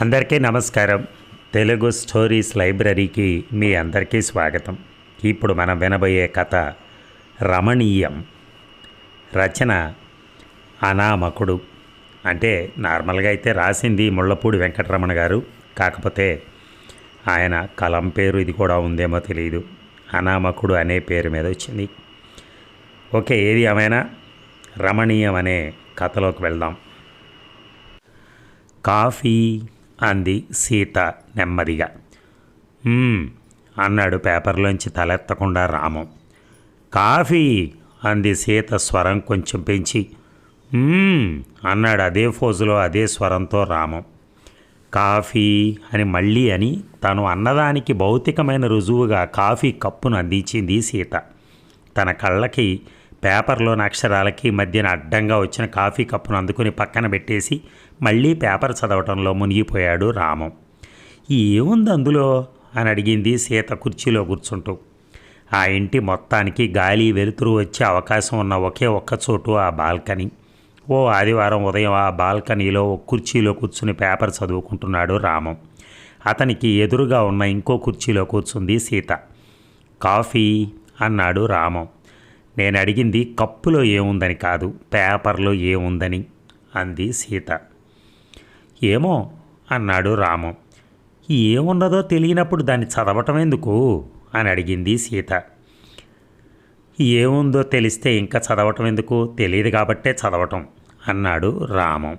అందరికీ నమస్కారం. తెలుగు స్టోరీస్ లైబ్రరీకి మీ అందరికీ స్వాగతం. ఇప్పుడు మనం వినబోయే కథ రమణీయం. రచన అనామకుడు. అంటే నార్మల్గా అయితే రాసింది ముళ్ళపూడి వెంకటరమణ గారు. కాకపోతే ఆయన కలం పేరు ఇది కూడా ఉందేమో తెలియదు అనామకుడు అనే పేరు మీద వచ్చింది. ఓకే ఏది ఏమైనా? రమణీయం అనే కథలోకి వెళ్దాం. కాఫీ అంది సీత నెమ్మదిగా. అన్నాడు పేపర్లోంచి తలెత్తకుండా రామం. కాఫీ అంది సీత స్వరం కొంచెం పెంచి. అన్నాడు అదే ఫోజులో అదే స్వరంతో రామం. కాఫీ అని మళ్ళీ అని తను అన్నదానికి భౌతికమైన రుజువుగా కాఫీ కప్పును అందించింది సీత. తన కళ్ళకి పేపర్లోని అక్షరాలకి మధ్యన అడ్డంగా వచ్చిన కాఫీ కప్పును అందుకుని పక్కన పెట్టేసి మళ్ళీ పేపర్ చదవటంలో మునిగిపోయాడు రామం. ఏముంది అందులో? అని అడిగింది సీత కుర్చీలో కూర్చుంటూ. ఆ ఇంటి మొత్తానికి గాలి వెలుతురు వచ్చే అవకాశం ఉన్న ఒకే ఒక్క చోటు ఆ బాల్కనీ. ఓ ఆదివారం ఉదయం ఆ బాల్కనీలో ఓ కుర్చీలో కూర్చుని పేపర్ చదువుకుంటున్నాడు రామం. అతనికి ఎదురుగా ఉన్న ఇంకో కుర్చీలో కూర్చుంది సీత. కాఫీ అన్నాడు రామం. నేను అడిగింది కప్పులో ఏముందని కాదు పేపర్లో ఏముందని అంది సీత. ఏమో అన్నాడు రామం. ఏమున్నదో తెలియనప్పుడు దాన్ని చదవటం ఎందుకు? అని అడిగింది సీత. ఏముందో తెలిస్తే ఇంకా చదవటం ఎందుకు? తెలియదు కాబట్టే చదవటం అన్నాడు రామం.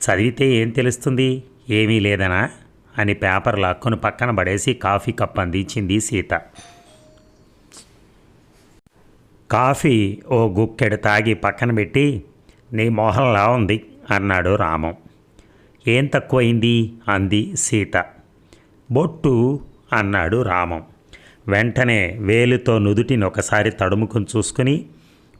చదివితే ఏం తెలుస్తుంది? ఏమీ లేదనా? అని పేపర్ లాక్కొని పక్కన పడేసి కాఫీ కప్ అందించింది సీత. కాఫీ ఓ గుక్కెడు తాగి పక్కన పెట్టి నీ మొహంలా ఉంది అన్నాడు రామం. ఏం తక్కువైంది? అంది సీత. బొట్టు అన్నాడు రామం. వెంటనే వేలుతో నుదుటిని ఒకసారి తడుముకుని చూసుకుని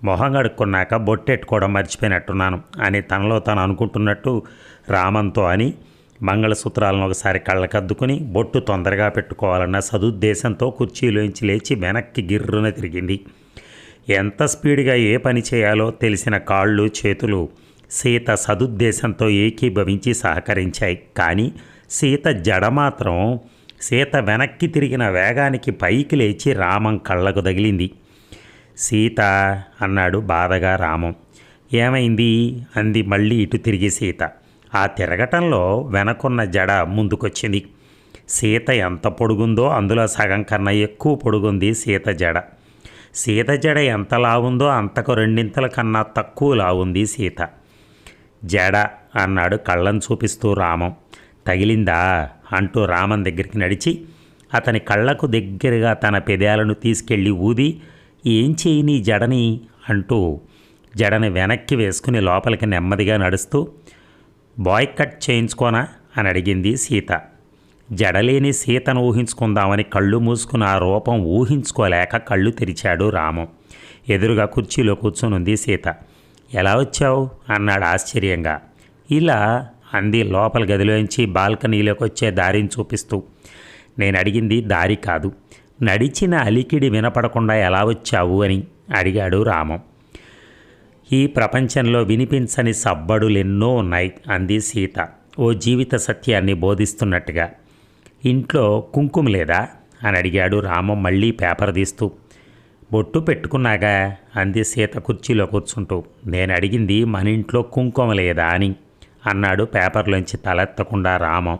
మొహం కడుక్కున్నాక బొట్టెట్టుకోవడం మర్చిపోయినట్టున్నాను అని తనలో తాను అనుకుంటున్నట్టు రామంతో అని మంగళసూత్రాలను ఒకసారి కళ్ళకద్దుకుని బొట్టు తొందరగా పెట్టుకోవాలన్న సదుద్దేశంతో కుర్చీలోంచి లేచి వెనక్కి గిర్రున తిరిగింది. ఎంత స్పీడ్గా ఏ పని చేయాలో తెలిసిన కాళ్ళు చేతులు సీత సదుద్దేశంతో ఏకీభవించి సహకరించాయి. కానీ సీత జడ మాత్రం సీత వెనక్కి తిరిగిన వేగానికి పైకి లేచి రామం కళ్ళకు తగిలింది. సీత అన్నాడు బాధగా రామం. ఏమైంది? అంది మళ్ళీ ఇటు తిరిగి సీత. ఆ తిరగటంలో వెనకున్న జడ ముందుకొచ్చింది. సీత ఎంత పొడుగుందో అందులో సగం కన్నా ఎక్కువ పొడుగుంది సీత జడ. సీత జడ ఎంత లావుందో అంతకు రెండింతల కన్నా తక్కువ లావుంది సీత. జడ అన్నాడు కళ్ళను చూపిస్తూ రామం. తగిలిందా? అంటూ రామన్ దగ్గరికి నడిచి అతని కళ్ళకు దగ్గరగా తన పెదాలను తీసుకెళ్ళి ఊది ఏం చేయి నీ జడని అంటూ జడని వెనక్కి వేసుకుని లోపలికి నెమ్మదిగా నడుస్తూ బాయ్ కట్ చేయించుకోనా అని అడిగింది సీత. జడలేని సీతను ఊహించుకుందామని కళ్ళు మూసుకుని ఆ రూపం ఊహించుకోలేక కళ్ళు తెరిచాడు రామం. ఎదురుగా కుర్చీలో కూర్చునుంది సీత. ఎలా వచ్చావు? అన్నాడు ఆశ్చర్యంగా. ఇలా అంది లోపల గదిలోంచి బాల్కనీలోకి వచ్చే దారిని చూపిస్తూ. నేను అడిగింది దారి కాదు. నడిచిన అలికిడి వినపడకుండా ఎలా వచ్చావు? అని అడిగాడు రామం. ఈ ప్రపంచంలో వినిపించని సబ్బడులెన్నో ఉన్నాయి అంది సీత. ఓ జీవిత సత్యాన్ని బోధిస్తున్నట్టుగా. ఇంట్లో కుంకుమ లేదా? అని అడిగాడు రామం మళ్ళీ పేపర్ తీస్తూ. బొట్టు పెట్టుకున్నాగా అంది సీత కుర్చీలో కూర్చుంటూ. నేను అడిగింది మన ఇంట్లో కుంకుమ లేదా అని అన్నాడు పేపర్లోంచి తలెత్తకుండా రామం.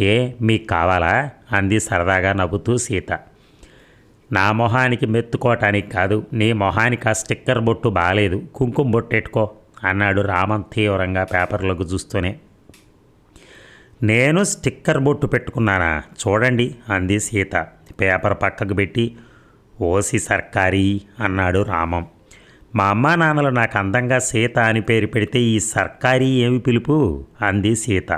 ఏ మీకు కావాలా? అంది సరదాగా నవ్వుతూ సీత. నా మొహానికి మెత్తుకోవటానికి కాదు నీ మొహానికి ఆ స్టిక్కర్ బొట్టు బాగాలేదు కుంకుమ బొట్టెట్టుకో అన్నాడు రామం తీవ్రంగా పేపర్లోకి చూస్తూనే. నేను స్టిక్కర్ బొట్టు పెట్టుకున్నానా? చూడండి అంది సీత. పేపర్ పక్కకు పెట్టి ఓసి సర్కారీ అన్నాడు రామం. మా అమ్మా నాన్నలు నాకు అందంగా సీత అని పేరు పెడితే ఈ సర్కారీ ఏమి పిలుపు? అంది సీత.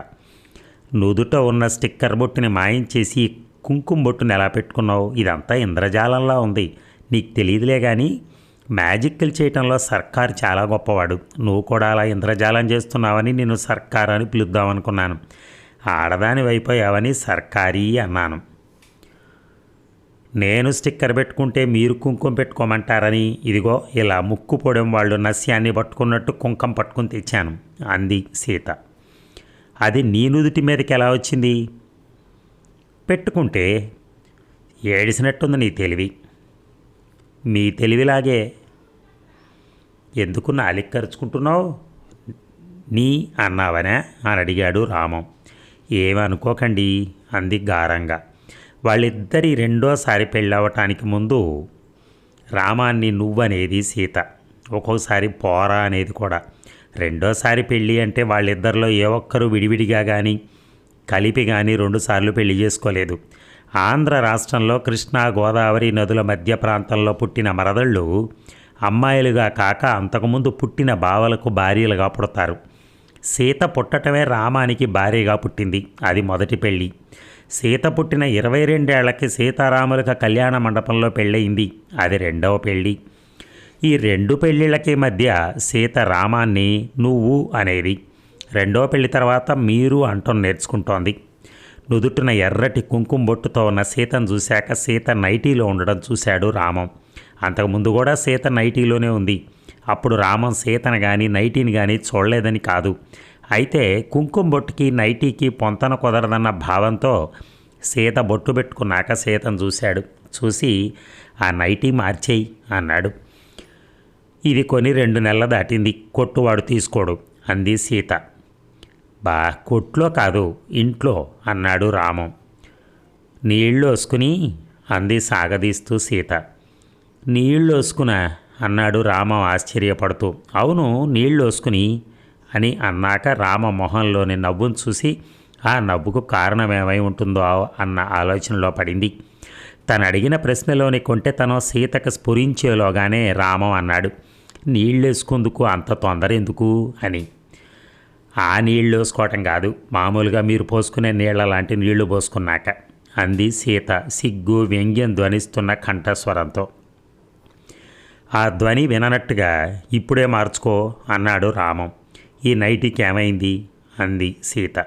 నుదుట ఉన్న స్టిక్కర్ బొట్టుని మాయించేసి కుంకుమ బొట్టుని ఎలా పెట్టుకున్నావు? ఇదంతా ఇంద్రజాలంలా ఉంది. నీకు తెలియదులే కానీ మ్యాజిక్లు చేయటంలో సర్కార్ చాలా గొప్పవాడు. నువ్వు కూడా అలా ఇంద్రజాలం చేస్తున్నావని నేను సర్కార్ అని పిలుద్దామనుకున్నాను. ఆడదాని అయిపోయావని సర్కారీ అన్నాను. నేను స్టిక్కర్ పెట్టుకుంటే మీరు కుంకుమ పెట్టుకోమంటారని ఇదిగో ఇలా ముక్కు పొడం వాళ్ళు నస్యాన్ని పట్టుకున్నట్టు కుంకం పట్టుకుని తెచ్చాను అంది సీత. అది నీ నుదుటి మీదకి ఎలా వచ్చింది? పెట్టుకుంటే ఏడిసినట్టుంది నీ తెలివి. మీ తెలివిలాగే. ఎందుకు నాలిక ఖర్చుకుంటున్నావు నీ అన్నావనే అని అడిగాడు రామం. ఏమనుకోకండి అంది గారంగా. వాళ్ళిద్దరి రెండోసారి పెళ్ళవటానికి ముందు రామాన్ని నువ్వనేది సీత ఒక్కోసారి పోరా అనేది కూడా. రెండోసారి పెళ్ళి అంటే వాళ్ళిద్దరిలో ఏ ఒక్కరు విడివిడిగా కానీ కలిపి కానీ రెండుసార్లు పెళ్ళి చేసుకోలేదు. ఆంధ్ర రాష్ట్రంలో కృష్ణా గోదావరి నదుల మధ్య ప్రాంతంలో పుట్టిన మరదళ్ళు అమ్మాయిలుగా కాక అంతకుముందు పుట్టిన బావలకు భార్యలుగా పుడతారు. సీత పుట్టటమే రామానికి భార్యగా పుట్టింది. అది మొదటి పెళ్ళి. సీత పుట్టిన ఇరవై రెండేళ్ళకి సీతారాములకు కళ్యాణ మండపంలో పెళ్ళయింది. అది రెండవ పెళ్ళి. ఈ రెండు పెళ్ళిళ్ళకి మధ్య సీత రామాన్ని నువ్వు అనేది రెండో పెళ్ళి తర్వాత మీరు అంటం నేర్చుకుంటోంది. నుదుటిన ఎర్రటి కుంకుమ బొట్టుతో ఉన్న సీతను చూశాక సీత నైటీలో ఉండడం చూశాడు రామం. అంతకుముందు కూడా సీత నైటీలోనే ఉంది. అప్పుడు రామం సీతను కానీ నైటీని కానీ చూడలేదని కాదు. అయితే కుంకుమ బొట్టుకి నైటీకి పొంతన కుదరదన్న భావంతో సీత బొట్టు పెట్టుకున్నాక సీతను చూశాడు. చూసి ఆ నైటీ మార్చేయి అన్నాడు. ఇది కొని రెండు నెలలు దాటింది. కొట్టువాడు తీసుకోడు అంది సీత. బా కొట్లో కాదు ఇంట్లో అన్నాడు రామం. నీళ్ళు వసుకుని అంది సాగదీస్తూ సీత. నీళ్ళు వసుకునా? అన్నాడు రామం ఆశ్చర్యపడుతూ. అవును నీళ్ళోసుకుని అని అన్నాక రామ మొహంలోని నవ్వును చూసి ఆ నవ్వుకు కారణమేమై ఉంటుందో అన్న ఆలోచనలో పడింది. తను అడిగిన ప్రశ్నలోని కొంటెతనం సీతకు స్ఫురించేలోగానే రామం అన్నాడు నీళ్ళేసుకుందుకు అంత తొందర ఎందుకు? అని. ఆ నీళ్ళు వేసుకోవటం కాదు మామూలుగా మీరు పోసుకునే నీళ్ళ లాంటి నీళ్ళు పోసుకున్నాక అంది సీత సిగ్గు వ్యంగ్యం ధ్వనిస్తున్న కంఠస్వరంతో. ఆ ధ్వని విననట్టుగా ఇప్పుడే మార్చుకో అన్నాడు రామం. ఈ నైటీకి ఏమైంది? అంది సీత.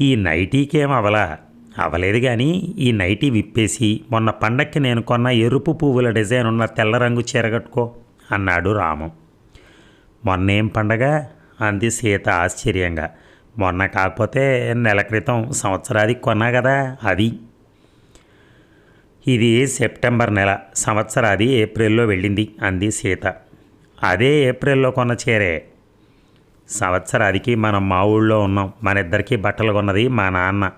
ఈ నైటీకేం అవలా? అవలేదు కానీ ఈ నైటీ విప్పేసి మొన్న పండక్కి నేను కొన్న ఎరుపు పువ్వుల డిజైన్ ఉన్న తెల్ల రంగు చీరగట్టుకో అన్నాడు రామం. మొన్నేం పండగ? అంది సీత ఆశ్చర్యంగా. మొన్న కాకపోతే నెల క్రితం సంవత్సరాది కొన్నా కదా అది. ఇది సెప్టెంబర్ నెల సంవత్సరాది ఏప్రిల్లో వెళ్ళింది అంది సీత. అదే ఏప్రిల్లో కొన్న చీరే. సంవత్సరాదికి మనం మా ఊళ్ళో ఉన్నాం మన ఇద్దరికి బట్టలు కొన్నది మా నాన్న.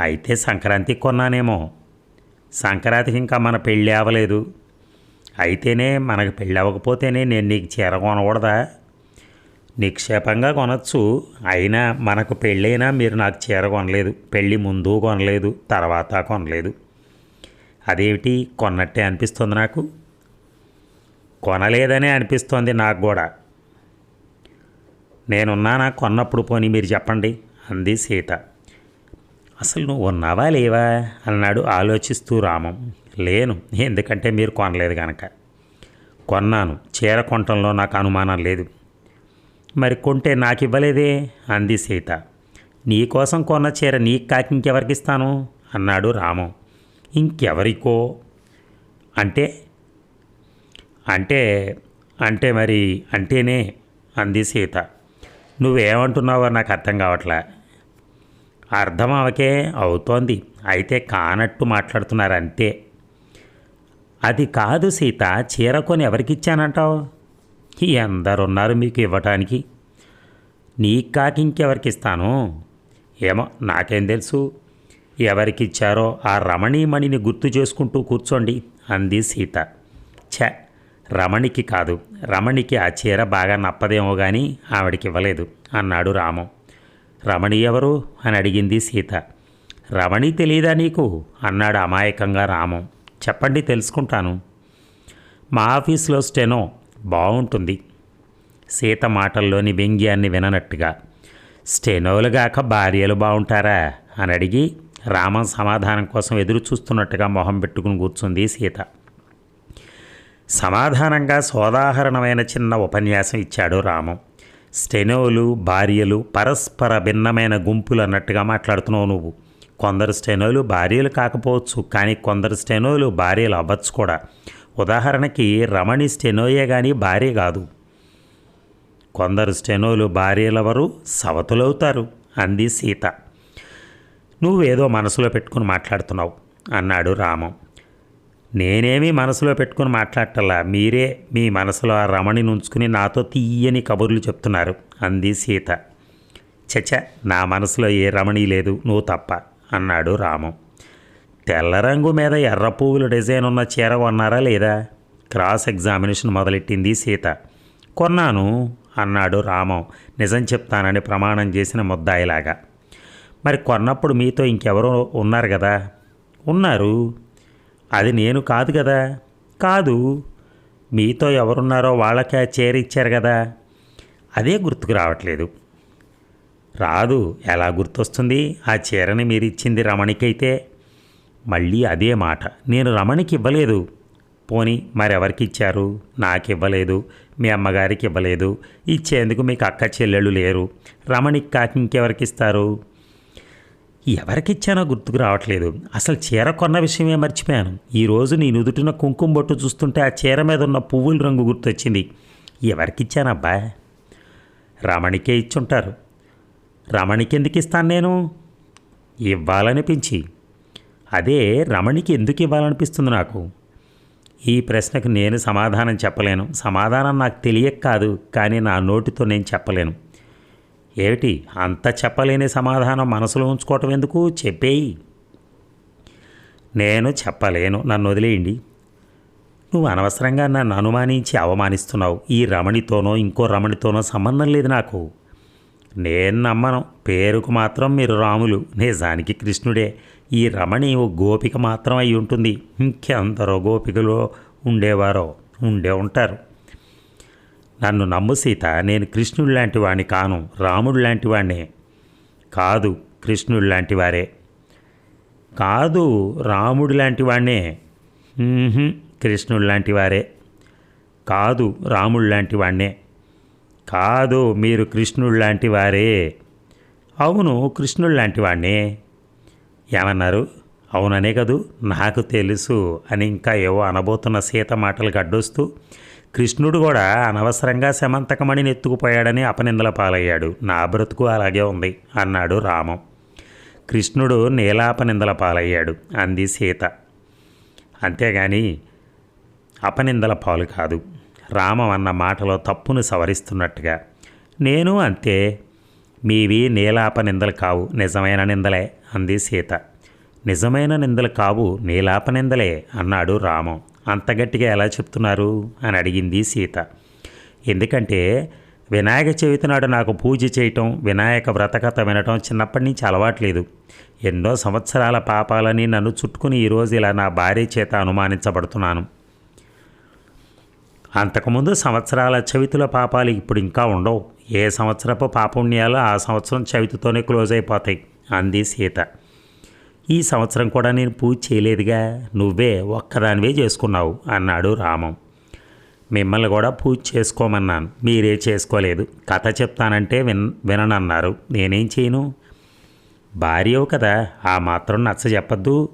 అయితే సంక్రాంతికి కొన్నానేమో. సంక్రాంతికి ఇంకా మన పెళ్ళి అవ్వలేదు. అయితేనే మనకు పెళ్ళి అవ్వకపోతేనే నేను నీకు చీర కొనకూడదా? నిక్షేపంగా కొనచ్చు. అయినా మనకు పెళ్ళైనా మీరు నాకు చీర కొనలేదు. పెళ్ళి ముందు కొనలేదు తర్వాత కొనలేదు. అదేమిటి? కొన్నట్టే అనిపిస్తుంది నాకు. కొనలేదనే అనిపిస్తోంది నాకు కూడా. నేనున్నానా? కొన్నప్పుడు పోని మీరు చెప్పండి అంది సీత. అసలు నువ్వు ఉన్నావా లేవా? అన్నాడు ఆలోచిస్తూ రామం. లేను ఎందుకంటే మీరు కొనలేదు కనుక కొన్నాను. చీర కొనటంలో నాకు అనుమానం లేదు. మరి కొంటే నాకు ఇవ్వలేదే అంది సీత. నీకోసం కొన్న చీర నీకు కాకి ఇంకెవరికిస్తాను అన్నాడు రామం. ఇంకెవరికో? అంటే? అంటే అంటే మరి అంటేనే అంది సీత. నువ్వేమంటున్నావో నాకు అర్థం కావట్లే? అర్థం అవకే అవుతోంది. అయితే కానట్టు మాట్లాడుతున్నారు అంతే అది కాదు సీత చీర కొని ఎవరికిచ్చానంటావు? ఎందరున్నారు మీకు ఇవ్వటానికి. నీకు కాకి ఇంకెవరికి ఇస్తాను ఏమో నాకేం తెలుసు. ఎవరికిచ్చారో ఆ రమణీమణిని గుర్తు చేసుకుంటూ కూర్చోండి అంది సీత. ఛ రమణికి కాదు రమణికి ఆ చీర బాగా నప్పదేమో కానీ ఆవిడకి ఇవ్వలేదు అన్నాడు రామం. రమణి ఎవరు? అని అడిగింది సీత. రమణి తెలియదా నీకు? అన్నాడు అమాయకంగా రామం. చెప్పండి తెలుసుకుంటాను. మా ఆఫీస్లో స్టెనో బాగుంటుంది సీత మాటల్లోని వ్యంగ్యాన్ని విననట్టుగా స్టెనోలుగాక భార్యలు బాగుంటారా అని అడిగి రామం సమాధానం కోసం ఎదురు చూస్తున్నట్టుగా మొహం పెట్టుకుని కూర్చుంది సీత. సమాధానంగా సోదాహరణమైన చిన్న ఉపన్యాసం ఇచ్చాడు రామం. స్టెనోలు భార్యలు పరస్పర భిన్నమైన గుంపులు అన్నట్టుగా మాట్లాడుతున్నావు నువ్వు. కొందరు స్టెనోలు భార్యలు కాకపోవచ్చు కానీ కొందరు స్టెనోలు భార్యలు అవ్వచ్చు కూడా. ఉదాహరణకి రమణి స్టెనోయే కానీ భార్య కాదు. కొందరు స్టెనోలు భార్యలవరు సవతులవుతారు అంది సీత. నువ్వేదో మనసులో పెట్టుకుని మాట్లాడుతున్నావు అన్నాడు రామం. నేనేమీ మనసులో పెట్టుకుని మాట్లాడటల్లా మీరే మీ మనసులో ఆ రమణిని ఉంచుకుని నాతో తీయని కబుర్లు చెప్తున్నారు అంది సీత. చచ్చ నా మనసులో ఏ రమణి లేదు నువ్వు తప్ప అన్నాడు రామం. తెల్ల రంగు మీద ఎర్ర పువ్వుల డిజైన్ ఉన్న చీర కొన్నారా లేదా? క్రాస్ ఎగ్జామినేషన్ మొదలెట్టింది సీత. కొన్నాను అన్నాడు రామం. నిజం చెప్తానని ప్రమాణం చేసిన ముద్దాయిలాగా. మరి కొన్నప్పుడు మీతో ఇంకెవరో ఉన్నారు కదా? ఉన్నారు. అది నేను కాదు కదా? కాదు. మీతో ఎవరున్నారో వాళ్ళకే ఆ చీర ఇచ్చారు కదా? అదే గుర్తుకు రావట్లేదు. రాదు. ఎలా గుర్తొస్తుంది? ఆ చీరని మీరు ఇచ్చింది రమణికైతే. మళ్ళీ అదే మాట. నేను రమణికి ఇవ్వలేదు. పోని మరెవరికి ఇచ్చారు నాకు ఇవ్వలేదు మీ అమ్మగారికి ఇవ్వలేదు ఇచ్చేందుకు మీకు అక్క చెల్లెళ్ళు లేరు. రమణికి కాకి ఇంకెవరికి ఇస్తారు ఎవరికిచ్చానో గుర్తుకు రావట్లేదు. అసలు చీర కొన్న విషయమే మర్చిపోయాను. ఈరోజు నీ నుదుటిన కుంకుమ బొట్టు చూస్తుంటే ఆ చీర మీద ఉన్న పువ్వుల రంగు గుర్తొచ్చింది. ఎవరికిచ్చానబ్బా? రమణికే ఇచ్చుంటారు. రమణికి ఎందుకు ఇస్తాను నేను? ఇవ్వాలనిపించి. అదే రమణికి ఎందుకు ఇవ్వాలనిపిస్తుంది నాకు? ఈ ప్రశ్నకు నేను సమాధానం చెప్పలేను. సమాధానం నాకు తెలియక కాదు కానీ నా నోటితో నేను చెప్పలేను. ఏమిటి? అంత చెప్పలేని సమాధానం మనసులో ఉంచుకోవటం ఎందుకు? చెప్పేయి. నేను చెప్పలేను. నన్ను వదిలేయండి. నువ్వు అనవసరంగా నన్ను అనుమానించి అవమానిస్తున్నావు. ఈ రమణితోనో ఇంకో రమణితోనో సంబంధం లేదు నాకు. నేను నమ్మను. పేరుకు మాత్రం మీరు రాములు. నిజానికి కృష్ణుడే. ఈ రమణి ఓ గోపిక మాత్రం అయి ఉంటుంది. ఇంకెందరో గోపికలో ఉండేవారో ఉండే ఉంటారు. నన్ను నమ్ము సీత నేను కృష్ణుడు లాంటి వాడిని కాను రాముడు లాంటి వాడినే కాదు కృష్ణుడు లాంటి వారే. కాదు రాముడు లాంటి వాడినే కృష్ణుడు లాంటి వారే. కాదు రాముడు లాంటి వాడినే కాదు మీరు కృష్ణుడు లాంటి వారే. అవును కృష్ణుడు లాంటి వాడినే ఏమన్నారు? అవుననే కదూ నాకు తెలుసు అని ఇంకా ఏవో అనబోతున్న సీత మాటలకు అడ్డొస్తూ కృష్ణుడు కూడా అనవసరంగా శమంతకమణిని ఎత్తుకుపోయాడని అపనిందల పాలయ్యాడు. నా బ్రతుకు అలాగే ఉంది అన్నాడు రామం. కృష్ణుడు నీలాపనిందల పాలయ్యాడు అంది సీత. అంతేగాని అపనిందల పాలు కాదు. రామం అన్న మాటలో తప్పును సవరిస్తున్నట్టుగా నేను అంతే మీవి నీలాప నిందలు కావు నిజమైన నిందలే అంది సీత. నిజమైన నిందలు కావు నీలాప నిందలే అన్నాడు రామం. అంత గట్టిగా ఎలా చెప్తున్నారు? అని అడిగింది సీత. ఎందుకంటే వినాయక చవితి నాడు నాకు పూజ చేయటం వినాయక వ్రతకథ వినటం చిన్నప్పటి నుంచి అలవాట్లేదు. ఎన్నో సంవత్సరాల పాపాలని నన్ను చుట్టుకుని ఈరోజు ఇలా నా భార్య చేత అనుమానించబడుతున్నాను. అంతకుముందు సంవత్సరాల చవితుల పాపాలు ఇప్పుడు ఇంకా ఉండవు. ఏ సంవత్సరపు పాపుణ్యాలు ఆ సంవత్సరం చవితితోనే క్లోజ్ అయిపోతాయి అంది సీత. ఈ సంవత్సరం కూడా నేను పూజ చేయలేదుగా నువ్వే ఒక్కదానివే చేసుకున్నావు అన్నాడు రామం. మిమ్మల్ని కూడా పూజ చేసుకోమన్నాను మీరే చేసుకోలేదు. కథ చెప్తానంటే విన్ విననన్నారు. నేనేం చేయను? భార్యవు కదా ఆ మాత్రం నచ్చ చెప్పద్దు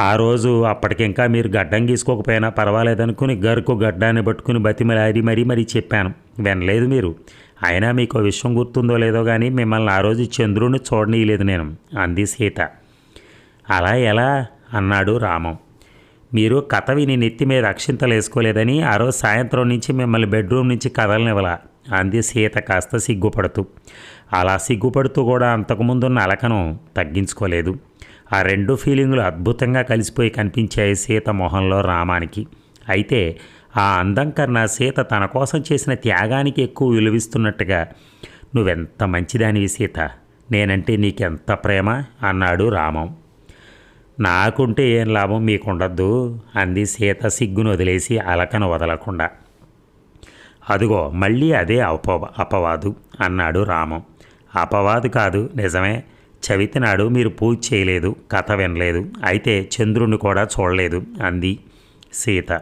ఆ రోజు అప్పటికింకా మీరు గడ్డం గీసుకోకపోయినా పర్వాలేదనుకుని గరుకు గడ్డాన్ని పట్టుకుని బతిమలాడి మరీ మరీ చెప్పాను. వినలేదు మీరు. అయినా మీకు విషయం గుర్తుందో లేదో కానీ మిమ్మల్ని ఆ రోజు చంద్రుడిని చూడనీయలేదు నేను అంది సీత. అలా ఎలా? అన్నాడు రామం. మీరు కథ విని నెత్తి మీద అక్షింతలు వేసుకోలేదని ఆ రోజు సాయంత్రం నుంచి మిమ్మల్ని బెడ్రూమ్ నుంచి కదలనివ్వలా అంది సీత కాస్త సిగ్గుపడుతూ. అలా సిగ్గుపడుతూ కూడా అంతకుముందున్న అలకను తగ్గించుకోలేదు. ఆ రెండు ఫీలింగులు అద్భుతంగా కలిసిపోయి కనిపించాయి సీత మొహంలో రామానికి. అయితే ఆ అందం కన్నా సీత తన కోసం చేసిన త్యాగానికి ఎక్కువ విలువిస్తున్నట్టుగా నువ్వెంత మంచిదానివి సీత నేనంటే నీకెంత ప్రేమ? అన్నాడు రామం. నాకుంటే ఏం లాభం మీకుండద్దు అంది సీత సిగ్గును వదిలేసి అలకను వదలకుండా. అదిగో మళ్ళీ అదే అపవ అపవాదు అన్నాడు రామం. అపవాదు కాదు నిజమే. చవితి నాడు మీరు పూజ చేయలేదు కథ వినలేదు అయితే చంద్రుణ్ణి కూడా చూడలేదు అంది సీత.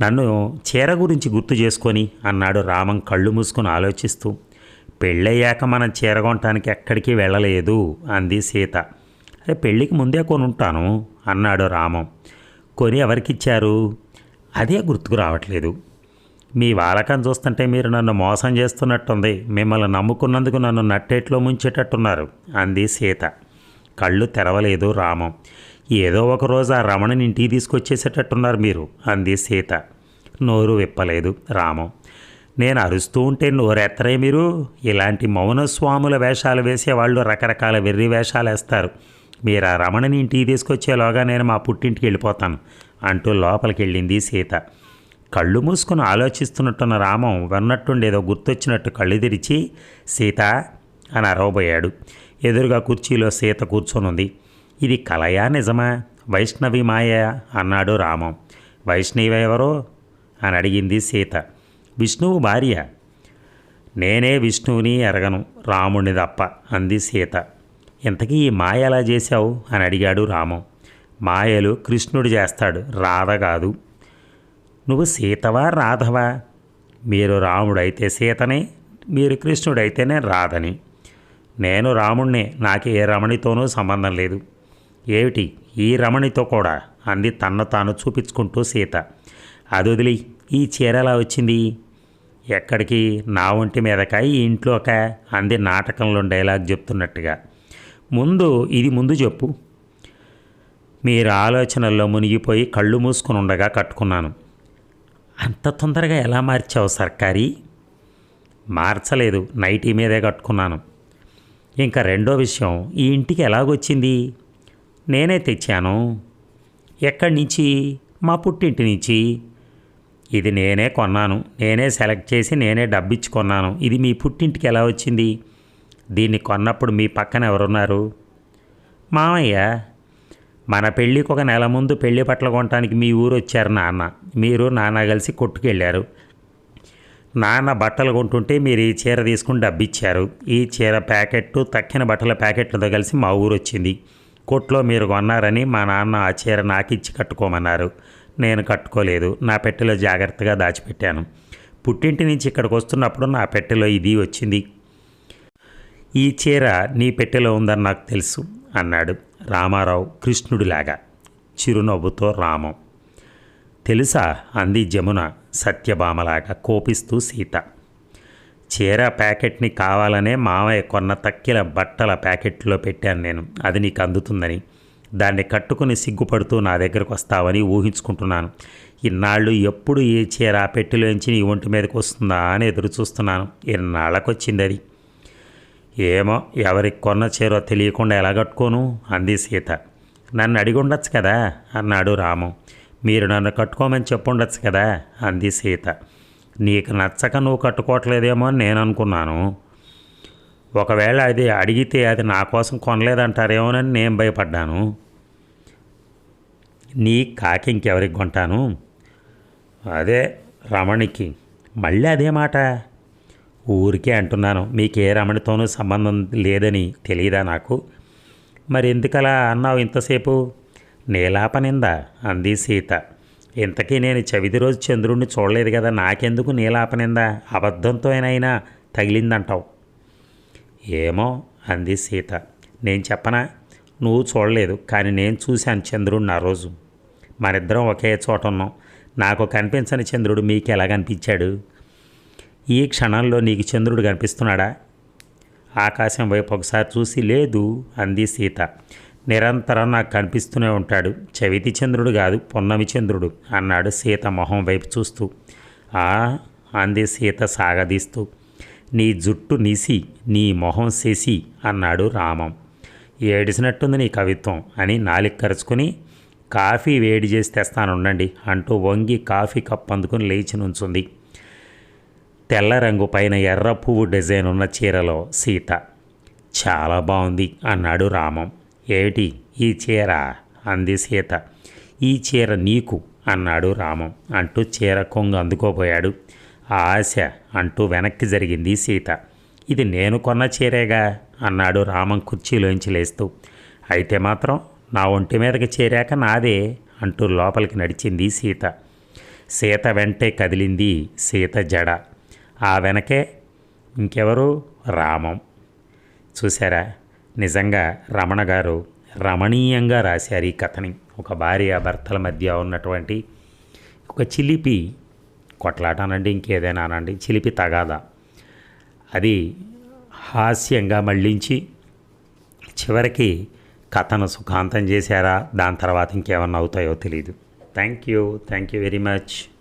నన్ను చీర గురించి గుర్తు చేసుకొని అన్నాడు రామం కళ్ళు మూసుకొని ఆలోచిస్తూ. పెళ్ళయ్యాక మనం చీర కొనటానికి ఎక్కడికి వెళ్ళలేదు అంది సీత. అరే పెళ్ళికి ముందే కొనుంటాను అన్నాడు రామం. కొని ఎవరికిచ్చారు? అదే గుర్తుకు రావట్లేదు. మీ వాలకం చూస్తుంటే మీరు నన్ను మోసం చేస్తున్నట్టుంది. మిమ్మల్ని నమ్ముకున్నందుకు నన్ను నట్టేట్లో ముంచేటట్టున్నారు. అంది సీత. కళ్ళు తెరవలేదు రామం. ఏదో ఒక రోజు ఆ రమణని ఇంటికి తీసుకొచ్చేసేటట్టున్నారు మీరు అంది సీత. నోరు విప్పలేదు రామం. నేను అరుస్తూ ఉంటే నోరెత్తరే మీరు? ఇలాంటి మౌన స్వాముల వేషాలు వేసేవాళ్ళు రకరకాల వెర్రి వేషాలు వేస్తారు మీరు ఆ రమణని ఇంటికి తీసుకొచ్చేలోగా నేను మా పుట్టింటికి వెళ్ళిపోతాను అంటూ లోపలికి వెళ్ళింది సీత. కళ్ళు మూసుకుని ఆలోచిస్తున్నట్టున్న రామం విన్నట్టుండేదో గుర్తొచ్చినట్టు కళ్ళు తెరిచి సీత అని అరవబోయాడు. ఎదురుగా కుర్చీలో సీత కూర్చొనుంది. ఇది కలయా నిజమా? వైష్ణవి మాయ? అన్నాడు రామం. వైష్ణవి ఎవరో? అని అడిగింది సీత. విష్ణువు భార్య. నేనే విష్ణువుని ఎరగను రాముణ్ణి తప్ప అంది సీత. ఇంతకీ ఈ మాయ ఎలా చేశావు? అని అడిగాడు రామం. మాయలు కృష్ణుడు చేస్తాడు రాధ కాదు. నువ్వు సీతవా రాధవా? మీరు రాముడైతే సీతనే మీరు కృష్ణుడైతేనే రాధని. నేను రాముణ్ణే నాకు ఏ రమణితోనూ సంబంధం లేదు. ఏమిటి? ఈ రమణితో కూడా అంది తన్ను తాను చూపించుకుంటూ సీత. అది వదిలి ఈ చీర ఎలా వచ్చింది? ఎక్కడికి? నా ఒంటి మీదక ఈ ఇంట్లోక? అంది నాటకంలో డైలాగ్ చెప్తున్నట్టుగా. ముందు ఇది ముందు చెప్పు. మీరు ఆలోచనల్లో మునిగిపోయి కళ్ళు మూసుకుని ఉండగా కట్టుకున్నాను. అంత తొందరగా ఎలా మార్చావు సర్కారీ? మార్చలేదు. నైటీ మీదే కట్టుకున్నాను. ఇంకా రెండో విషయం ఈ ఇంటికి ఎలాగొచ్చింది? నేనే తెచ్చాను. ఎక్కడి నుంచి? మా పుట్టింటి నుంచి. ఇది నేనే కొన్నాను. నేనే సెలెక్ట్ చేసి నేనే డబ్బిచ్చుకున్నాను. ఇది మీ పుట్టింటికి ఎలా వచ్చింది? దీన్ని కొన్నప్పుడు మీ పక్కన ఎవరున్నారు? మామయ్య. మన పెళ్ళికి ఒక నెల ముందు పెళ్ళి బట్టలు కొనడానికి మీ ఊరు వచ్చారు నాన్న. మీరు నాన్న కలిసి కొట్టుకెళ్ళారు. నాన్న బట్టలు కొంటుంటే మీరు ఈ చీర తీసుకుని డబ్బిచ్చారు. ఈ చీర ప్యాకెట్టు తక్కిన బట్టల ప్యాకెట్లతో కలిసి మా ఊరు వచ్చింది. కొట్లో మీరు కొన్నారని మా నాన్న ఆ చీర నాకిచ్చి కట్టుకోమన్నారు. నేను కట్టుకోలేదు. నా పెట్టెలో జాగ్రత్తగా దాచిపెట్టాను. పుట్టింటి నుంచి ఇక్కడికి వస్తున్నప్పుడు నా పెట్టెలో ఇది వచ్చింది. ఈ చీర నీ పెట్టెలో ఉందని నాకు తెలుసు అన్నాడు. రామారావు కృష్ణుడిలాగా. చిరునవ్వుతో రామం. తెలుసా అంది జమున సత్యభామలాగా కోపిస్తూ సీత. చీర ప్యాకెట్ని కావాలనే మామయ్య కొన్న తక్కిల బట్టల ప్యాకెట్లో పెట్టాను నేను. అది నీకు అందుతుందని. దాన్ని కట్టుకుని సిగ్గుపడుతూ నా దగ్గరకు వస్తావని ఊహించుకుంటున్నాను. ఇన్నాళ్ళు ఎప్పుడు ఏ చీర పెట్టెలోంచి నీ ఒంటి మీదకి వస్తుందా అని ఎదురు చూస్తున్నాను ఇన్నాళ్ళకొచ్చింది అది ఏమో ఎవరికి కొన్న చీరో తెలియకుండా ఎలా కట్టుకోను? అంది సీత. నన్ను అడిగి ఉండొచ్చు కదా అన్నాడు రాము. మీరు నన్ను కట్టుకోమని చెప్పుండొచ్చు కదా అంది సీత. నీకు నచ్చక నువ్వు కట్టుకోవట్లేదేమో అని నేను అనుకున్నాను ఒకవేళ అది అడిగితే అది నా కోసం కొనలేదంటారేమోనని నేను భయపడ్డాను. నీ కాకి ఇంకెవరికి కొంటాను? అదే రమణికి. మళ్ళీ అదే మాట. ఊరికే అంటున్నాను. మీకు ఏ రమణితోనూ సంబంధం లేదని తెలియదా నాకు? మరి ఎందుకలా అన్నావు ఇంతసేపు? నీలాపనిందా? అంది సీత. ఇంతకీ నేను చవితి రోజు చంద్రుడిని చూడలేదు కదా నాకెందుకు నీలాపనిందా? అబద్ధంతో అయినా తగిలిందంటావు. ఏమో అంది సీత. నేను చెప్పనా? నువ్వు చూడలేదు కానీ నేను చూశాను చంద్రుడిని ఆ రోజు. మనిద్దరం ఒకే చోట ఉన్నాం నాకు కనిపించని చంద్రుడు మీకు ఎలా కనిపించాడు? ఈ క్షణంలో నీకు చంద్రుడు కనిపిస్తున్నాడా? ఆకాశం వైపు ఒకసారి చూసి లేదు అంది సీత. నిరంతరం నాకు కనిపిస్తూనే ఉంటాడు. చవితి చంద్రుడు కాదు పొన్నమి చంద్రుడు అన్నాడు సీత మొహం వైపు చూస్తూ. ఆ అంది సీత సాగదీస్తూ. నీ జుట్టు నీసి నీ మొహం శశి అన్నాడు రామం. ఏడిసినట్టుంది నీ కవిత్వం అని నాలిక కరుచుకుని కాఫీ వేడి చేసి తెస్తానుండండి అంటూ వంగి కాఫీ కప్పు అందుకుని లేచి నుంచుంది. తెల్ల రంగు పైన ఎర్ర పువ్వు డిజైన్ ఉన్న చీరలో సీత. చాలా బాగుంది అన్నాడు రామం. ఏమిటి ఈ చీర? అంది సీత. ఈ చీర నీకు అన్నాడు రామం. అంటూ చీర కొంగు అందుకోపోయాడు ఆశ అంటూ వెనక్కి జరిగింది సీత. ఇది నేను కొన్న చీరేగా? అన్నాడు రామం కుర్చీలోంచి లేస్తూ. అయితే మాత్రం నా ఒంటి మీదకి చేరాక నాదే అంటూ లోపలికి నడిచింది సీత. సీత వెంటే కదిలింది సీత జడ. ఆ వెనకే ఇంకెవరు? రామం. చూసారా నిజంగా రమణ గారు రమణీయంగా రాశారు ఈ కథని. ఒక భార్య భర్తల మధ్య ఉన్నటువంటి ఒక చిలిపి కొట్లాట అనండి ఇంకేదైనా అనండి చిలిపి తగాదా. అది హాస్యంగా మళ్ళించి చివరికి కథను సుఖాంతం చేశారా? దాని తర్వాత ఇంకేమన్నా అవుతాయో తెలియదు thank you. Thank you very much.